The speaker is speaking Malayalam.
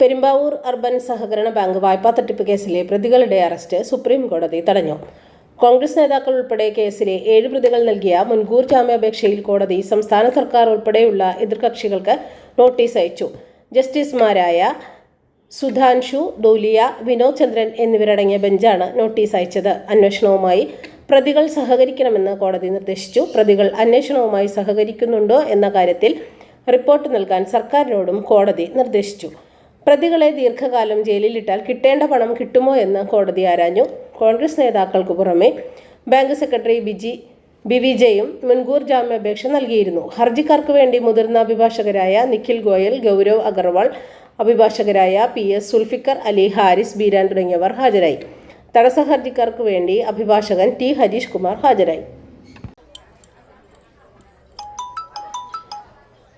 പെരുമ്പാവൂർ അർബൻ സഹകരണ ബാങ്ക് വായ്പാ തട്ടിപ്പ് കേസിലെ പ്രതികളുടെ അറസ്റ്റ് സുപ്രീം കോടതി തടഞ്ഞു. കോൺഗ്രസ് നേതാക്കൾ ഉൾപ്പെടെ കേസിലെ ഏഴ് പ്രതികൾ നൽകിയ മുൻകൂർ ജാമ്യാപേക്ഷയിൽ കോടതി സംസ്ഥാന സർക്കാർ ഉൾപ്പെടെയുള്ള എതിർകക്ഷികൾക്ക് നോട്ടീസ് അയച്ചു. ജസ്റ്റിസുമാരായ സുധാൻഷു ദൂലിയ വിനോദ് ചന്ദ്രൻ എന്നിവരടങ്ങിയ ബെഞ്ചാണ് നോട്ടീസ് അയച്ചത്. അന്വേഷണവുമായി പ്രതികൾ സഹകരിക്കണമെന്ന് കോടതി നിർദ്ദേശിച്ചു. പ്രതികൾ അന്വേഷണവുമായി സഹകരിക്കുന്നുണ്ടോ എന്ന കാര്യത്തിൽ റിപ്പോർട്ട് നൽകാൻ സർക്കാരിനോടും കോടതി നിർദ്ദേശിച്ചു. പ്രതികളെ ദീർഘകാലം ജയിലിലിട്ടാൽ കിട്ടേണ്ട പണം കിട്ടുമോ എന്ന് കോടതി ആരാഞ്ഞു. കോൺഗ്രസ് നേതാക്കൾക്ക് പുറമെ ബാങ്ക് സെക്രട്ടറി ബിജി ബി വിജയും മുൻകൂർ ജാമ്യാപേക്ഷ നൽകിയിരുന്നു. ഹർജിക്കാർക്ക് വേണ്ടി മുതിർന്ന അഭിഭാഷകരായ നിഖിൽ ഗോയൽ ഗൗരവ് അഗർവാൾ അഭിഭാഷകരായ പി എസ് സുൽഫിക്കർ അലി ഹാരിസ് ബീരാൻ തുടങ്ങിയവർ ഹാജരായി. തടസ്സ ഹർജിക്കാർക്ക് വേണ്ടി അഭിഭാഷകൻ ടി ഹരീഷ് കുമാർ ഹാജരായി.